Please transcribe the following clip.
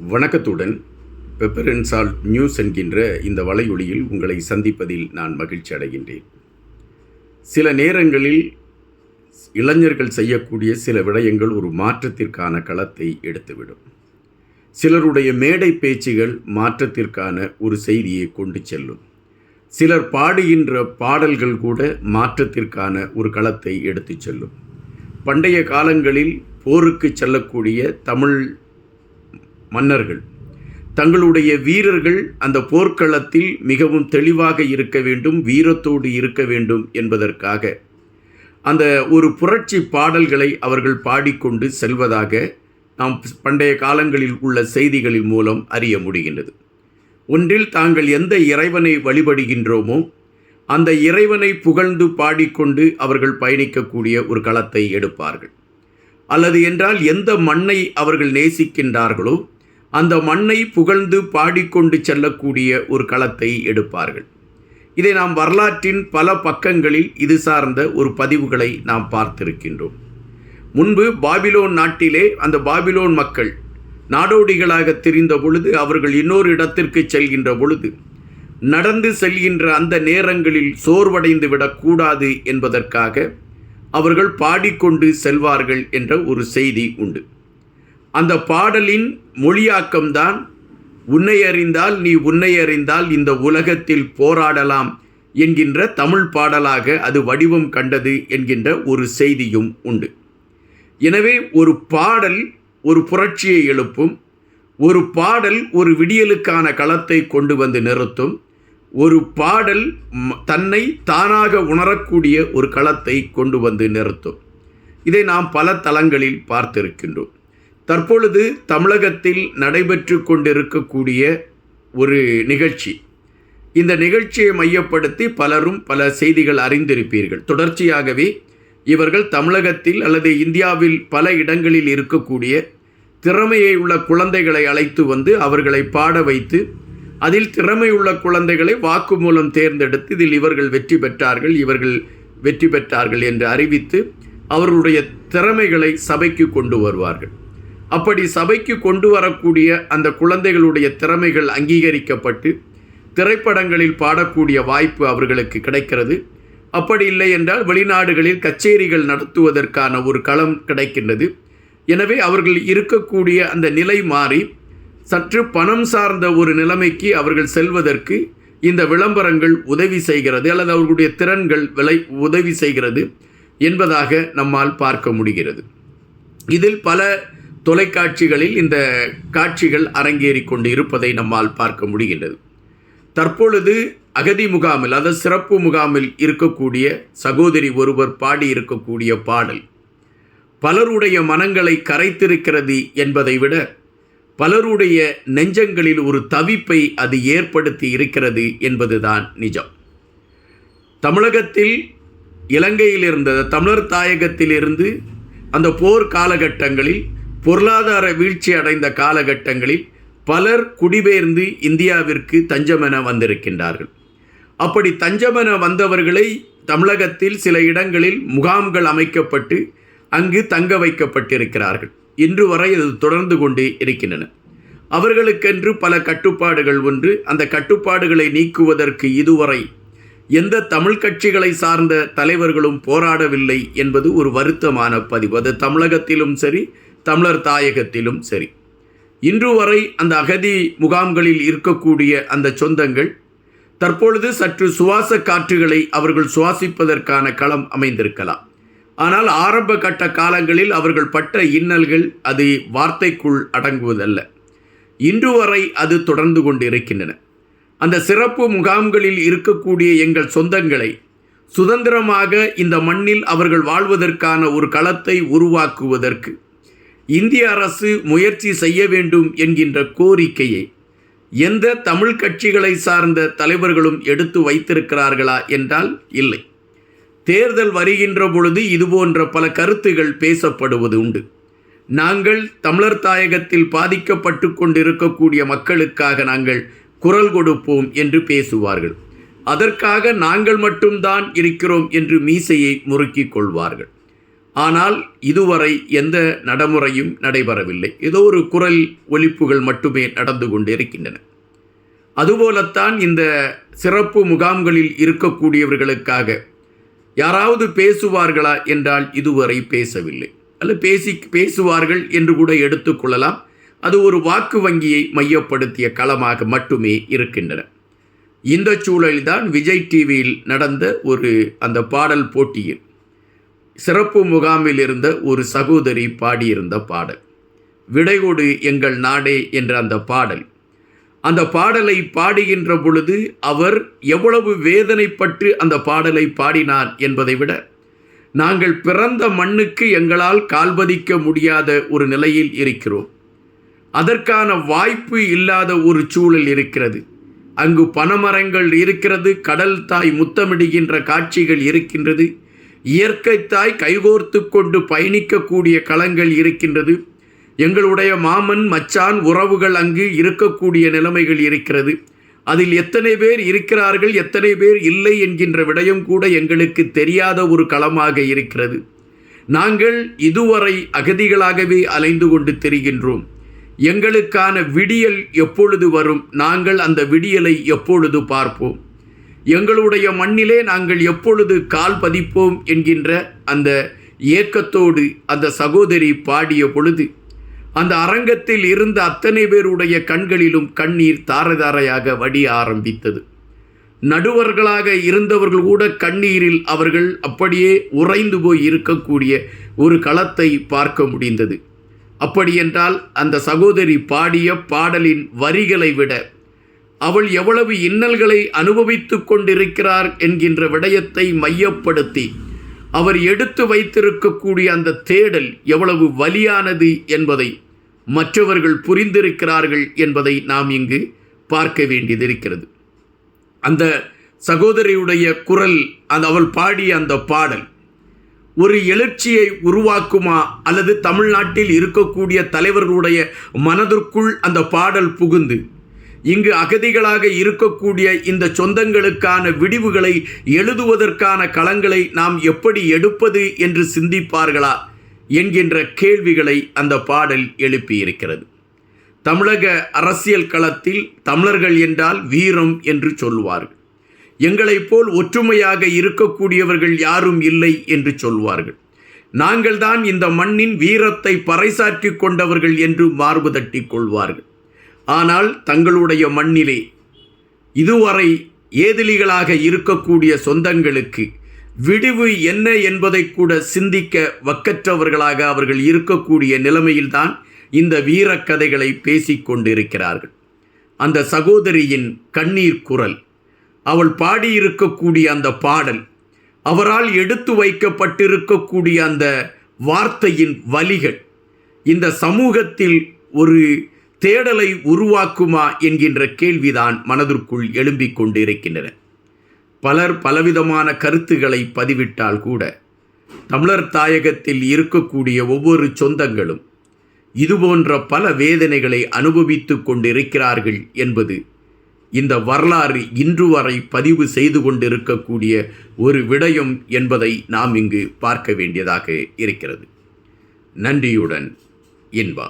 வணக்கத்துடன். Pepper and salt news என்கின்ற இந்த வலையொலியில் உங்களை சந்திப்பதில் நான் மகிழ்ச்சி அடைகின்றேன். சில நேரங்களில் இளைஞர்கள் செய்யக்கூடிய சில விடயங்கள் ஒரு மாற்றத்திற்கான களத்தை எடுத்துவிடும். சிலருடைய மேடை பேச்சுகள் மாற்றத்திற்கான ஒரு செய்தியை கொண்டு செல்லும். சிலர் பாடுகின்ற பாடல்கள் கூட மாற்றத்திற்கான ஒரு களத்தை எடுத்துச் செல்லும். பண்டைய காலங்களில் போருக்கு செல்லக்கூடிய தமிழ் மன்னர்கள். தங்களுடைய வீரர்கள் அந்த போர்க்களத்தில் மிகவும் தெளிவாக இருக்க வேண்டும் வீரத்தோடு இருக்க வேண்டும் என்பதற்காக. அந்த ஒரு புரட்சி பாடல்களை அவர்கள் பாடிக்கொண்டு செல்வதாக நாம் பண்டைய காலங்களில் உள்ள செய்திகளின் மூலம் அறிய முடிகின்றது. ஒன்றில் தாங்கள் எந்த இறைவனை வழிபடுகின்றோமோ அந்த இறைவனை புகழ்ந்து பாடிக்கொண்டு அவர்கள் பயணிக்கக்கூடிய ஒரு களத்தை எடுப்பார்கள். அல்லது என்றால் எந்த மண்ணை அவர்கள் நேசிக்கின்றார்களோ அந்த மண்ணை புகழ்ந்து பாடிக்கொண்டு செல்லக்கூடிய ஒரு களத்தை எடுப்பார்கள். இதை நாம் வரலாற்றின் பல பக்கங்களில் இது சார்ந்த ஒரு பதிவுகளை நாம் பார்த்திருக்கின்றோம். முன்பு பாபிலோன் நாட்டிலே அந்த பாபிலோன் மக்கள் நாடோடிகளாக திரிந்த பொழுது அவர்கள் இன்னொரு இடத்திற்கு செல்கின்ற பொழுது நடந்து செல்கின்ற அந்த நேரங்களில் சோர்வடைந்து விடக்கூடாது என்பதற்காக அவர்கள் பாடிக்கொண்டு செல்வார்கள் என்ற ஒரு செய்தி உண்டு. அந்த பாடலின் மொழியாக்கம்தான் உன்னை அறிந்தால் நீ உன்னை அறிந்தால் இந்த உலகத்தில் போராடலாம் என்கின்ற தமிழ் பாடலாக அது வடிவம் கண்டது என்கின்ற ஒரு செய்தியும் உண்டு. எனவே ஒரு பாடல் ஒரு புரட்சியை எழுப்பும் ஒரு பாடல் ஒரு விடியலுக்கான களத்தை கொண்டு வந்து நிறுத்தும் ஒரு பாடல் தன்னை தானாக உணரக்கூடிய ஒரு களத்தை கொண்டு வந்து நிறுத்தும். இதை நாம் பல தளங்களில் பார்த்திருக்கின்றோம். தற்பொழுது தமிழகத்தில் நடைபெற்று கொண்டிருக்கக்கூடிய ஒரு நிகழ்ச்சி. இந்த நிகழ்ச்சியை மையப்படுத்தி பலரும் பல செய்திகள் அறிந்திருப்பீர்கள். தொடர்ச்சியாகவே இவர்கள் தமிழகத்தில் அல்லது இந்தியாவில் பல இடங்களில் இருக்கக்கூடிய திறமையை உள்ள குழந்தைகளை அழைத்து வந்து அவர்களை பாட வைத்து அதில் திறமை உள்ள குழந்தைகளை வாக்குமூலம் தேர்ந்தெடுத்து இதில் இவர்கள் வெற்றி பெற்றார்கள் இவர்கள் வெற்றி பெற்றார்கள் என்று அறிவித்து அவர்களுடைய திறமைகளை சபைக்கு கொண்டு வருவார்கள். அப்படி சபைக்கு கொண்டு வரக்கூடிய அந்த குழந்தைகளுடைய திறமைகள் அங்கீகரிக்கப்பட்டு திரைப்படங்களில் பாடக்கூடிய வாய்ப்பு அவர்களுக்கு கிடைக்கிறது. அப்படி இல்லை என்றால் வெளிநாடுகளில் கச்சேரிகள் நடத்துவதற்கான ஒரு களம் கிடைக்கின்றது. எனவே அவர்கள் இருக்கக்கூடிய அந்த நிலை மாறி சற்று பணம் சார்ந்த ஒரு நிலைமைக்கு அவர்கள் செல்வதற்கு இந்த விளம்பரங்கள் உதவி செய்கிறது அல்லது அவர்களுடைய திறன்கள் விலை உதவி செய்கிறது என்பதாக நம்மால் பார்க்க முடிகிறது. இதில் பல தொலைக்காட்சிகளில் இந்த காட்சிகள் அரங்கேறி கொண்டு இருப்பதை நம்மால் பார்க்க முடிகின்றது. தற்பொழுது அகதி முகாமில் அதாவது சிறப்பு முகாமில் இருக்கக்கூடிய சகோதரி ஒருவர் பாடி இருக்கக்கூடிய பாடல் பலருடைய மனங்களை கரைத்திருக்கிறது என்பதை விட பலருடைய நெஞ்சங்களில் ஒரு தவிப்பை அது ஏற்படுத்தி இருக்கிறது என்பதுதான் நிஜம். தமிழகத்தில் இலங்கையில் இருந்த தமிழர் தாயகத்திலிருந்து அந்த போர் காலகட்டங்களில் பொருளாதார வீழ்ச்சி அடைந்த காலகட்டங்களில் பலர் குடிபெயர்ந்து இந்தியாவிற்கு தஞ்சமென வந்திருக்கின்றார்கள். அப்படி தஞ்சமென வந்தவர்களை தமிழகத்தில் சில இடங்களில் முகாம்கள் அமைக்கப்பட்டு அங்கு தங்க வைக்கப்பட்டிருக்கிறார்கள். இன்று வரை அது தொடர்ந்து கொண்டே இருக்கின்றன. அவர்களுக்கென்று பல கட்டுப்பாடுகள் ஒன்று. அந்த கட்டுப்பாடுகளை நீக்குவதற்கு இதுவரை எந்த தமிழ் கட்சிகளை சார்ந்த தலைவர்களும் போராடவில்லை என்பது ஒரு வருத்தமான பதிவு. அது தமிழகத்திலும் சரி தமிழர் தாயகத்திலும் சரி. இன்று வரை அந்த அகதி முகாம்களில் இருக்கக்கூடிய அந்த சொந்தங்கள் தற்பொழுது சற்று சுவாச காற்றுகளை அவர்கள் சுவாசிப்பதற்கான களம் அமைந்திருக்கலாம். ஆனால் ஆரம்ப கட்ட காலங்களில் அவர்கள் பட்ட இன்னல்கள் அது வார்த்தைக்குள் அடங்குவதல்ல. இன்று வரை அது தொடர்ந்து கொண்டிருக்கின்றன. அந்த சிறப்பு முகாம்களில் இருக்கக்கூடிய எங்கள் சொந்தங்களை சுதந்திரமாக இந்த மண்ணில் அவர்கள் வாழ்வதற்கான ஒரு களத்தை உருவாக்குவதற்கு இந்திய அரசு முயற்சி செய்ய வேண்டும் என்கின்ற கோரிக்கையை எந்த தமிழ் கட்சிகளை சார்ந்த தலைவர்களும் எடுத்து வைத்திருக்கிறார்களா என்றால் இல்லை. தேர்தல் வருகின்ற பொழுது இதுபோன்ற பல கருத்துகள் பேசப்படுவது உண்டு. நாங்கள் தமிழர் தாயகத்தில் பாதிக்கப்பட்டு கொண்டிருக்கக்கூடிய மக்களுக்காக நாங்கள் குரல் கொடுப்போம் என்று பேசுவார்கள். அதற்காக நாங்கள் மட்டும்தான் இருக்கிறோம் என்று மீசையை முறுக்கிக் கொள்வார்கள். ஆனால் இதுவரை எந்த நடைமுறையும் நடைபெறவில்லை. ஏதோ ஒரு குரல் ஒலிப்புகள் மட்டுமே நடந்து கொண்டிருக்கின்றன. அதுபோலத்தான் இந்த சிறப்பு முகாம்களில் இருக்கக்கூடியவர்களுக்காக யாராவது பேசுவார்களா என்றால் இதுவரை பேசவில்லை. அல்ல பேசி பேசுவார்கள் என்று கூட எடுத்துக்கொள்ளலாம் அது ஒரு வாக்கு வங்கியை மையப்படுத்திய களமாக மட்டுமே இருக்கின்றன. இந்த சூழலில்தான் விஜய் டிவியில் நடந்த ஒரு அந்த பாடல் போட்டியில் சிறப்பு முகாமில் இருந்த ஒரு சகோதரி பாடியிருந்த பாடல். விடைகொடு எங்கள் நாடே என்ற அந்த பாடல். அந்த பாடலை பாடுகின்ற பொழுது அவர் எவ்வளவு வேதனைப்பட்டு அந்த பாடலை பாடினார் என்பதை விட நாங்கள் பிறந்த மண்ணுக்கு எங்களால் கால்பதிக்க முடியாத ஒரு நிலையில் இருக்கிறோம். அதற்கான வாய்ப்பு இல்லாத ஒரு சூழல் இருக்கிறது. அங்கு பனமரங்கள் இருக்கிறது கடல் தாய் முத்தமிடுகின்ற காட்சிகள் இருக்கின்றது. இயற்கை தாய் கைகோர்த்து கொண்டு பயணிக்கக்கூடிய களங்கள் இருக்கின்றது. எங்களுடைய மாமன் மச்சான் உறவுகள் அங்கு இருக்கக்கூடிய நிலைமைகள் இருக்கிறது. அதில் எத்தனை பேர் இருக்கிறார்கள் எத்தனை பேர் இல்லை என்கின்ற விடயம் கூட எங்களுக்கு தெரியாத ஒரு களமாக இருக்கிறது. நாங்கள் இதுவரை அகதிகளாகவே அலைந்து கொண்டு தெரிகின்றோம். எங்களுக்கான விடியல் எப்பொழுது வரும் நாங்கள் அந்த விடியலை எப்பொழுது பார்ப்போம். எங்களுடைய மண்ணிலே நாங்கள் எப்பொழுது கால் பதிப்போம் என்கின்ற அந்த ஏக்கத்தோடு அந்த சகோதரி பாடிய பொழுது அந்த அரங்கத்தில் இருந்த அத்தனை பேருடைய கண்களிலும் கண்ணீர் தாரதாரையாக வடிய ஆரம்பித்தது. நடுவர்களாக இருந்தவர்கள் கூட கண்ணீரில் அவர்கள் அப்படியே உறைந்து போய் இருக்கக்கூடிய ஒரு களத்தை பார்க்க முடிந்தது. அப்படியென்றால் அந்த சகோதரி பாடிய பாடலின் வரிகளை விட அவள் எவ்வளவு இன்னல்களை அனுபவித்து கொண்டிருக்கிறார் என்கின்ற விடயத்தை மையப்படுத்தி அவர் எடுத்து வைத்திருக்கக்கூடிய அந்த தேடல் எவ்வளவு வலியானது என்பதை மற்றவர்கள் புரிந்திருக்கிறார்கள் என்பதை நாம் இங்கு பார்க்க வேண்டியதிருக்கிறது. அந்த சகோதரியுடைய குரல் அந்த அவள் பாடிய அந்த பாடல் ஒரு எழுச்சியை உருவாக்குமா அல்லது தமிழ்நாட்டில் இருக்கக்கூடிய தலைவர்களுடைய மனதிற்குள் அந்த பாடல் புகுந்து இங்கு அகதிகளாக இருக்கக்கூடிய இந்த சொந்தங்களுக்கான விடிவுகளை எழுதுவதற்கான களங்களை நாம் எப்படி எடுப்பது என்று சிந்திப்பார்களா என்கின்ற கேள்விகளை அந்த பாடல் எழுப்பியிருக்கிறது. தமிழக அரசியல் களத்தில் தமிழர்கள் என்றால் வீரம் என்று சொல்வார்கள். எங்களைப் போல் ஒற்றுமையாக இருக்கக்கூடியவர்கள் யாரும் இல்லை என்று சொல்வார்கள். நாங்கள் தான் இந்த மண்ணின் வீரத்தை பறைசாற்றி கொண்டவர்கள் என்று மார்பு தட்டி கொள்வார்கள். ஆனால் தங்களுடைய மண்ணிலே. இதுவரை ஏதிலிகளாக இருக்கக்கூடிய சொந்தங்களுக்கு விடிவு என்ன என்பதை கூட சிந்திக்க வக்கற்றவர்களாக அவர்கள் இருக்கக்கூடிய நிலைமையில்தான் இந்த வீரக்கதைகளை பேசிக்கொண்டிருக்கிறார்கள் அந்த சகோதரியின் கண்ணீர் குரல் அவள் பாடியிருக்கக்கூடிய அந்த பாடல் அவரால் எடுத்து வைக்கப்பட்டிருக்கக்கூடிய அந்த வார்த்தையின் வலிகள் இந்த சமூகத்தில் ஒரு தேடலை உருவாக்குமா என்கின்ற கேள்விதான் மனதிற்குள் எழும்பிக் கொண்டிருக்கின்றன. பலர் பலவிதமான கருத்துக்களை பதிவிட்டால் கூட தமிழர் தாயகத்தில் இருக்கக்கூடிய ஒவ்வொரு சொந்தங்களும் இதுபோன்ற பல வேதனைகளை அனுபவித்து கொண்டிருக்கிறார்கள் என்பது இந்த வரலாறு இன்று வரை பதிவு செய்து கொண்டிருக்கக்கூடிய ஒரு விடயம் என்பதை நாம் இங்கு பார்க்க வேண்டியதாக இருக்கிறது. நன்றியுடன் இன்பா